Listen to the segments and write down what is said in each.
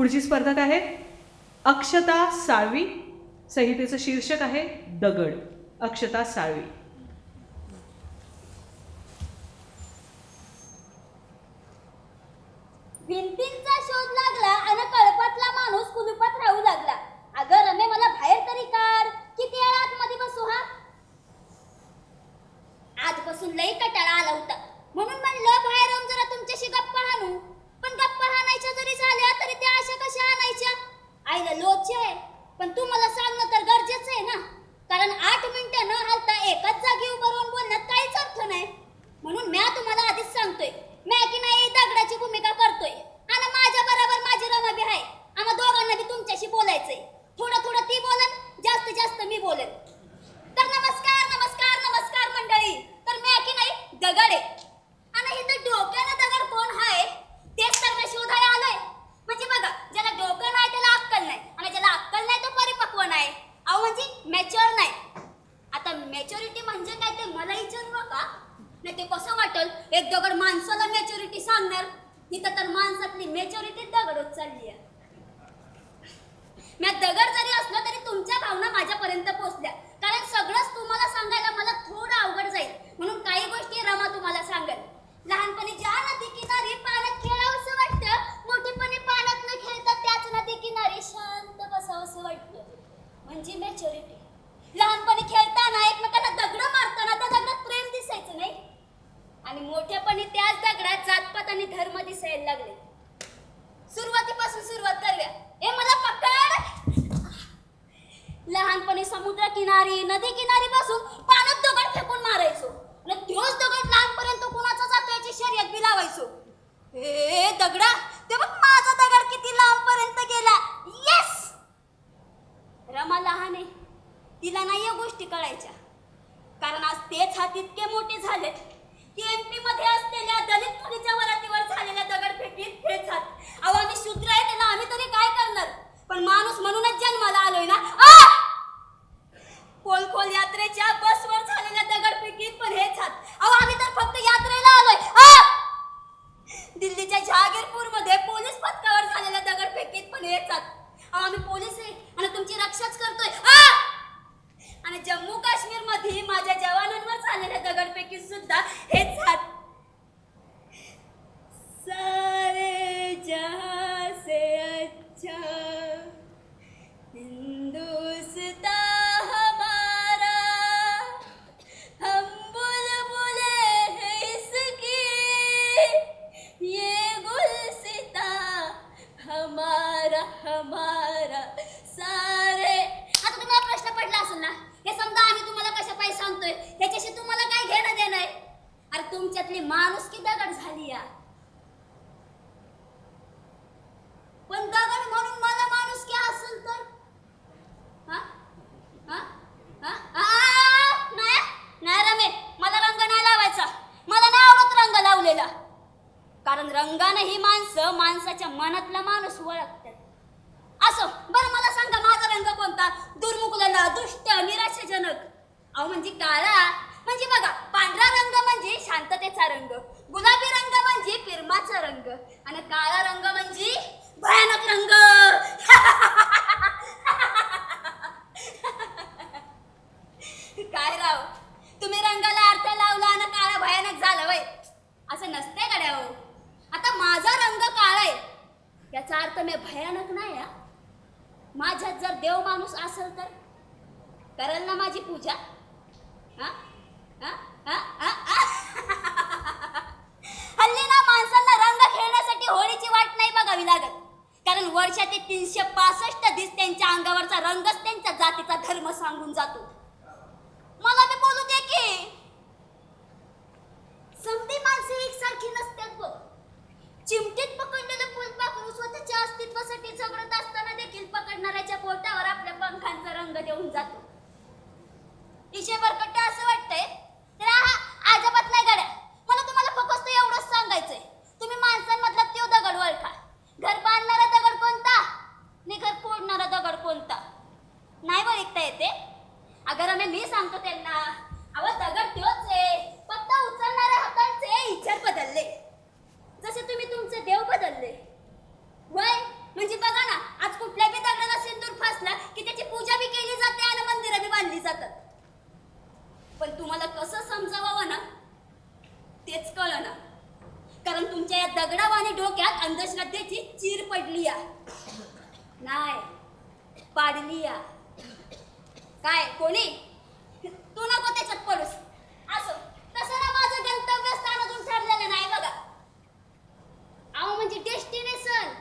पुढची स्पर्धक आहे अक्षता साळवी. संहितेचं शीर्षक आहे दगड. अक्षता साळवी. भिंतींचा शोध लागला आणि कळपातला माणूस कुलुपात राहू लागला अगं रमे मला बाहेर तरी काढ किती वेळा आतमध्ये बसू हा आजपासून लई कटाळा आला होता म्हणून म्हणलं बाहेर येऊन जरा तुमच्याशी गप्पा हाणू पण गप्पा हाणायच्या जरी झाल्या तरी त्या अशा कशा आणायच्या आईला लोचे आहे पण तू मला सांगणं तर गरजेचं आहे ना कारण आठ मिनिटं न हालता एकाच जागी उभं राहून बोलण्यात काहीच अर्थ नाही म्हणून म्या तुम्हाला आधीच सांगतोय म्या की नाही दगडाची भूमिका करतोय आणि माझ्या बरोबर माझी रमा बी आहे आम्हा दोघांना बी तुमच्याशी बोलायचंय थोडं थोडं ती बोलन जास्त जास्त मी बोलेन तर नमस्कार नमस्कार नमस्कार मंडळी तर म्या की नाही दगड आहे आणि इथं डोक्यानं दगड कोण आहे तेच तर मी शोधायला आलोय म्हणजे बघा ज्याला डोकं नाही त्याला अक्कल नाही आणि ज्याला अक्कल नाही तो परिपक्व नाही अहो म्हणजे मॅच्युअर नाही आता मॅच्युरिटी म्हणजे काय ते मला विचारू नका नाही ते कसं वाटल एक दगड माणसाला मॅच्युरिटी सांगणार? इथं तर माणसातली मॅच्युरिटी दगडच चालली आहे. मी दगड जरी असलं तरी तुमच्या भावना माझ्यापर्यंत पोहोचल्या कारण सगळंच तुम्हाला सांगायला मला थोडं अवघड जाईल. म्हणून काही गोष्टी रमा तुम्हाला सांगेल लहानपणी ज्या नदी किनारी पाण्यात खेळावंसं वाटतं मोठेपणी पाण्यात न खेळता त्याच नदी किनारी शांत बसावंसं वाटतं म्हणजे मॅच्युरिटी लहानपणी खेळताना एकमेकांना दगड मारताना त्या दगडात प्रेम दिसायचं नाही आणि त्याच दगडात जातपात आणि धर्म दिसायला लागले. सुरुवातीपासून सुरुवात करूया. हे मला पकड! लहानपणी समुद्र किनारी नदी किनारी पासून पाण्यात दगड फेकून मारायचो. आणि तोच दगड लहानपर्यंत कोणाचा हमारा सारे. आता तुम्हाला प्रश्न पडला असेल ना? हे समजा आम्ही तुम्हाला कशा पाहिजे सांगतोय? त्याच्याशी तुम्हाला काय घेणं देणं आहे? अरे तुमच्यातली माणूस की दगड झाली या. पण दगड म्हणून मला माणूस की असेल तर? हा? हा? हा? नाही नाही रमे मला रंग नाही लावायचा. मला नाही आवडत रंग लावलेला. कारण रंगानं ही माणसं माणसाच्या मनातला माणूस ओळख असो. बरं मला सांगा माझा रंग कोणता? दुर्मुखलेला दुष्ट निराशाजनक. अहो म्हणजे काळा. म्हणजे बघा पांढरा रंग म्हणजे शांततेचा रंग. गुलाबी रंग म्हणजे प्रेमाचा रंग. आणि काळा रंग म्हणजे भयानक रंग. काय राव? तुम्ही रंगाला अर्थ लावला आणि काळा भयानक झाला वय. असं नसते गड्या हो आता माझा रंग काळा आहे. याचा अर्थ मी भयानक नाही हा. माझ्यात जर देव माणूस असेल तर? करेल ना माझी पूजा? हां? हां? हां? हल्ली ना माणसांना रंग खेळण्यासाठी होळीची वाट नाही बघावी लागत. कारण वर्षाचे तीनशे पासष्ट दिस त्यांच्या अंगावरचा रंगच त्यांच्या जातीचा धर्म सांगून जातो मला बी बोलू दे की समधी माणसे एकसारखी नसतात बघ चिमटीत पकडलेलं फुलपाखरू स्वतःच्या अस्तित्वासाठी झगडत असताना देखील पकडणाऱ्याच्या पोटावर आपल्या पंखांचा रंग देऊन जातो विषय बरकट्ट असं वाटतंय तर हा अजाबात नाही गाड्या मला तुम्हाला फक्त एवढंच सांगायचंय तुम्ही माणसांमधला तो दगड ओळखा घर बांधणारा दगड कोणता आणि घर फोडणारा दगड कोणता नाही ओळखता येते अगं दगडावानी डोक्यात अंधश्रद्धेची चीर पडली या नाही पाडली काय कोणी? तू नको त्याच्यात पडूस असो तसं ना माझं गंतव्यस्थान अजून ठरलेलं नाही बघा अहो म्हणजे डेस्टिनेशन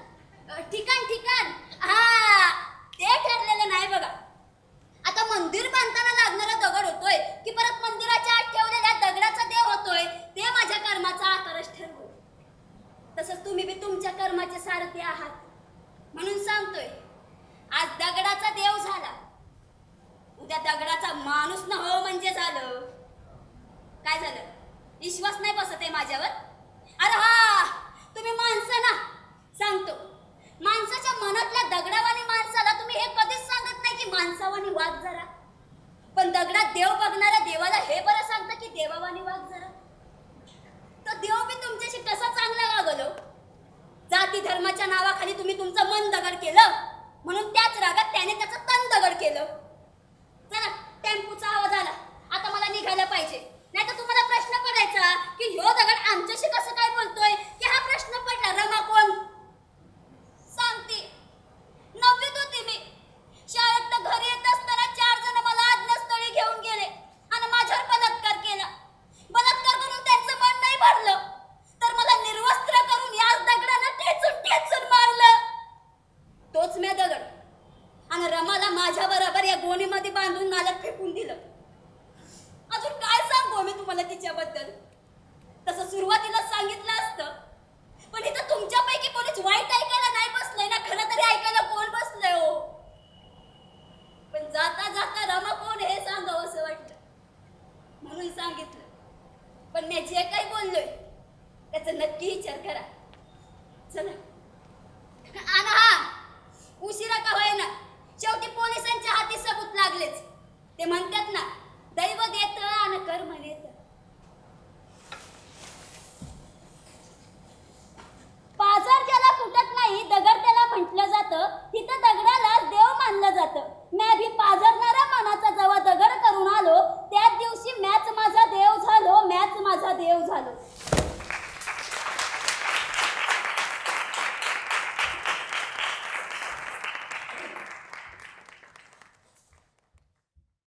ठिकाण ठिकाण हा ते ठरलेलं नाही बघा आता मंदिर बांधताना लागणारा दगड होतोय की परत मंदिराच्या आत ठेवलेल्या दगडाचा देव होतोय ते माझ्या कर्माचा आकारच ठरवू तसंच तुम्ही बी तुमच्या कर्माचे सारथी आहात म्हणून सांगतोय आज दगडाचा देव झाला उद्या दगडाचा माणूस न हो म्हणजे झालं काय झालं? विश्वास नाही बसत आहे माझ्यावर? अरे हा तुम्ही माणसं ना सांगतो. माणसाच्या मनातल्या दगडावानी माणसाला तुम्ही हे कधीच सांगत नाही की माणसावानी वाघ जरा. पण दगडात देव बघणाऱ्या देवाला हे बरं सांगतं की देवावानी वाघ जरा. तर देव मी तुमच्याशी कसा चांगला वागलो? जाती धर्माच्या नावाखाली तुम्ही तुमचं मन दगड केलं? म्हणून त्याच रागात त्याने त्याचं तन दगड केलं. चला टेम्पूचा आवाज आला आता मला निघायला पाहिजे नाही तर तुम्हाला प्रश्न पडायचा की ह्यो दगड आमच्याशी कसं काय बोलतोय की हा प्रश्न पडला रमा कोण सांगते नववीत होती मी शाळेत घरी येत असताना चार जण मला आज्ञास्थळी घेऊन गेले आणि माझ्यावर बलात्कार केला बलात्कार करून त्यांचं मन नाही भरलं तर मला निर्वस्त्र करून या दगडानं ठेचून ठेचून मारलं तोच मी दगड आणि रमाला माझ्या बरोबर या गोणीमध्ये बांधून नाल्यात फेकून दिलं अजून काय सांगू मी तुम्हाला तिच्याबद्दल तसं सुरुवातीला सांगितलं असतं पण इथं तुमच्यापैकी कोणीच वाईट ऐकायला नाही बसलंय ना खरं तरी ऐकायला कोण बसलंय हो पण जाता जाता रमा कोण हे सांगावं असं वाटलं म्हणून सांगितलं पण मी जे काही बोललोय त्याचा नक्की विचार करा. चला. आणि हा उशिरा का होईना? शेवटी पोलिसांच्या हाती सबूत लागलेच. ते म्हणतात ना